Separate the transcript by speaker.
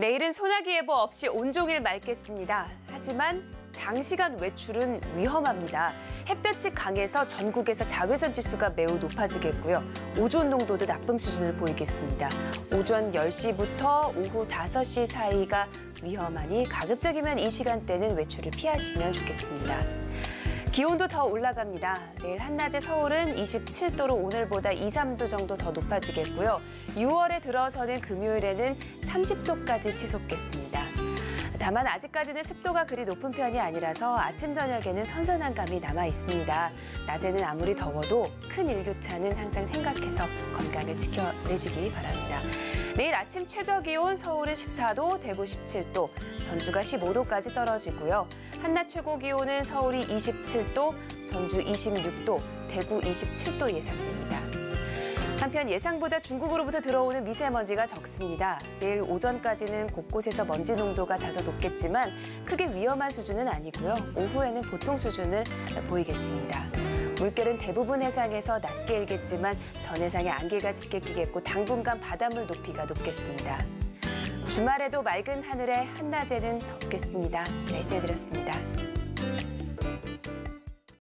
Speaker 1: 내일은 소나기 예보 없이 온종일 맑겠습니다. 하지만 장시간 외출은 위험합니다. 햇볕이 강해서 전국에서 자외선 지수가 매우 높아지겠고요. 오존 농도도 나쁨 수준을 보이겠습니다. 오전 10시부터 오후 5시 사이가 위험하니 가급적이면 이 시간대는 외출을 피하시면 좋겠습니다. 기온도 더 올라갑니다. 내일 한낮에 서울은 27도로 오늘보다 2, 3도 정도 더 높아지겠고요. 6월에 들어서는 금요일에는 30도까지 치솟겠습니다. 다만 아직까지는 습도가 그리 높은 편이 아니라서 아침 저녁에는 선선한 감이 남아 있습니다. 낮에는 아무리 더워도 큰 일교차는 항상 생각해서 건강을 지켜내시기 바랍니다. 내일 아침 최저 기온 서울은 14도, 대구 17도, 전주가 15도까지 떨어지고요. 한낮 최고 기온은 서울이 27도, 전주 26도, 대구 27도 예상됩니다. 한편 예상보다 중국으로부터 들어오는 미세먼지가 적습니다. 내일 오전까지는 곳곳에서 먼지 농도가 다소 높겠지만 크게 위험한 수준은 아니고요. 오후에는 보통 수준을 보이겠습니다. 물결은 대부분 해상에서 낮게 일겠지만 전 해상에 안개가 짙게 끼겠고 당분간 바닷물 높이가 높겠습니다. 주말에도 맑은 하늘에 한낮에는 덥겠습니다. 날씨해드렸습니다.